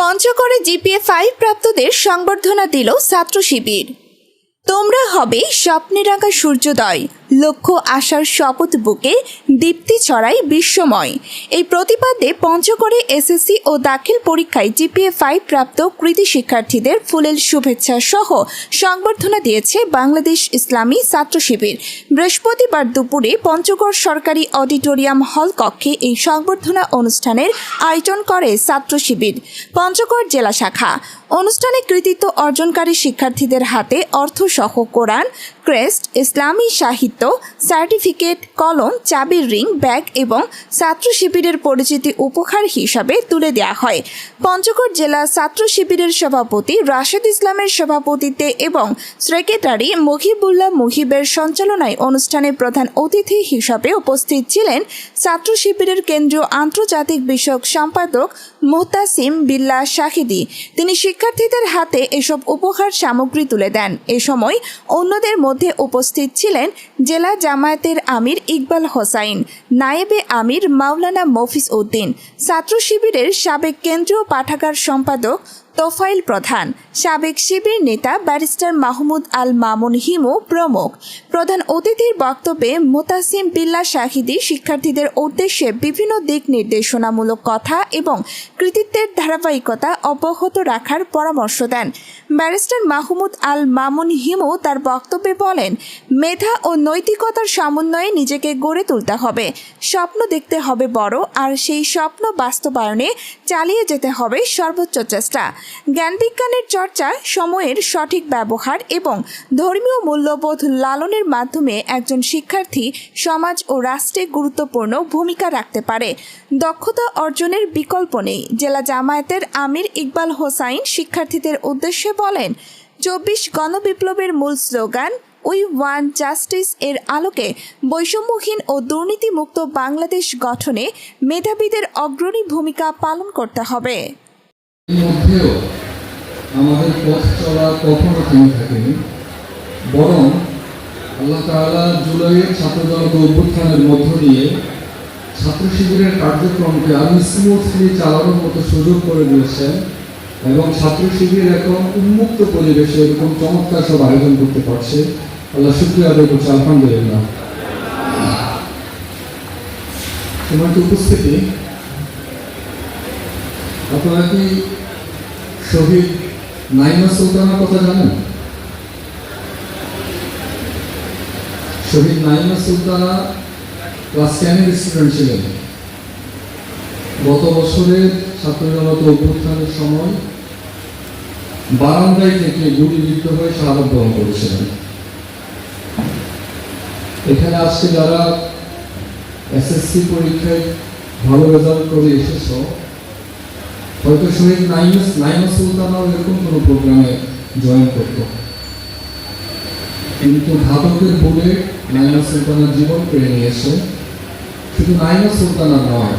পঞ্চগড়ে GPA five প্রাপ্তদের সংবর্ধনা দিল ছাত্র শিবির। তোমরা হবে স্বপ্নের আঁকা সূর্যোদয়। লক্ষ্য আশার শপথ বুকে দীপ্তি ছড়াই বিশ্বময় এই প্রতিপাদ্যে পঞ্চগড়ে এসএসসি ও দাখিল পরীক্ষায় জিপিএ ফাইভ প্রাপ্ত কৃতি শিক্ষার্থীদের ফুলেল শুভেচ্ছা সহ সংবর্ধনা দিয়েছে বাংলাদেশ ইসলামী ছাত্র শিবির। বৃহস্পতিবার দুপুরে পঞ্চগড় সরকারি অডিটোরিয়াম হল কক্ষে এই সংবর্ধনা অনুষ্ঠানের আয়োজন করে ছাত্র শিবির। পঞ্চগড় জেলা শাখা। অনুষ্ঠানে কৃতিত্ব অর্জনকারী শিক্ষার্থীদের হাতে অর্থসহ কোরআন, ক্রেস্ট, ইসলামী সাহিত্য সার্টিফিকেট, কলম, চাবির রিং, ব্যাগ এবং ছাত্র শিবিরের পরিচিতি উপহার হিসাবে তুলে দেওয়া হয়। পঞ্চগড় জেলা ছাত্র শিবিরের সভাপতি রাশেদ ইসলামের সভাপতিত্বে এবং সেক্রেটারি মহিবুল্লাহ মুহিবের সঞ্চালনায় অনুষ্ঠানে প্রধান অতিথি হিসাবে উপস্থিত ছিলেন ছাত্র শিবিরের কেন্দ্রীয় আন্তর্জাতিক বিষয়ক সম্পাদক মোহতাসিম বিল্লা শাহিদি। তিনি শিক্ষার্থীদের হাতে এসব উপহার সামগ্রী তুলে দেন। এ সময় অন্যদের মধ্যে উপস্থিত ছিলেন জেলা জামায়াতের আমির ইকবাল হোসাইন, নায়েবে আমির মাওলানা মফিজ উদ্দিন, ছাত্র শিবিরের সাবেক কেন্দ্রীয় পাঠাগার সম্পাদক তোফাইল প্রধান, সাবেক শিবির নেতা ব্যারিস্টার মাহমুদ আল মামুন হিমু প্রমুখ। প্রধান অতিথির বক্তব্যে মোতাসিম বিল্লা শাহিদি শিক্ষার্থীদের উদ্দেশ্যে বিভিন্ন দিক নির্দেশনামূলক কথা এবং কৃতিত্বের ধারাবাহিকতা অব্যাহত রাখার পরামর্শ দেন। ব্যারিস্টার মাহমুদ আল মামুন হিমু তার বক্তব্যে বলেন, মেধা ও নৈতিকতার সমন্বয়ে নিজেকে গড়ে তুলতে হবে। স্বপ্ন দেখতে হবে বড়, আর সেই স্বপ্ন বাস্তবায়নে চালিয়ে যেতে হবে সর্বোচ্চ চেষ্টা। জ্ঞান বিজ্ঞানের চর্চা সময়ের সঠিক ব্যবহার এবং ধর্মীয় মূল্যবোধ লালনের মাধ্যমে একজন শিক্ষার্থী সমাজ ও রাষ্ট্রে গুরুত্বপূর্ণ ভূমিকা রাখতে পারে। দক্ষতা অর্জনের বিকল্প নেই। জেলা জামায়াতের আমির ইকবাল হোসাইন শিক্ষার্থীদের উদ্দেশ্যে বলেন, চব্বিশ গণবিপ্লবের মূল স্লোগান, উই ওয়ান জাস্টিস এর আলোকে বৈষম্যহীন ও দুর্নীতিমুক্ত বাংলাদেশ গঠনে মেধাবীদের অগ্রণী ভূমিকা পালন করতে হবে। মধ্যেও আমাদের পথ চলা কখনো থেমে থাকেনি। বরং আল্লাহ তাআলা জুলাইয়ের ছাত্র অভ্যুত্থানের মধ্য দিয়ে ছাত্র শিবিরের কার্যক্রমকে আরও স্মুথলি চালানোর মতো সুযোগ করে দিয়েছেন এবং ছাত্র শিবির এখন উন্মুক্ত পরিবেশে এরকম চমৎকার সব আয়োজন করতে পারছে। আল্লাহ শুক্রিয়া আদায় করছে, আলহামদুলিল্লাহ। তোমার উপস্থিতি, আপনারা কি শহীদ নাইমা সুলতানার কথা জানেন? শহীদ নাইমা সুলতানা ক্লাস টেনের স্টুডেন্ট ছিলেন। গত বছরের ছাত্র জনতা অভ্যুত্থানের সময় বারান্দায় থেকে গুলিবিদ্ধ হয়ে শাহাদত গ্রহণ করেছিলেন। এখানে আজকে যারা এসএসসি পরীক্ষায় ভালো রেজাল্ট করে এসেছ হয়তো শহীদ নাইমস নাইমা সুলতানাও এরকম কোনো প্রোগ্রামে জয়েন করত। কিন্তু ঘাতকের ভোগে নাইমা সুলতানার জীবন কেড়ে নিয়েছে শুধু নাইমা সুলতানা নয়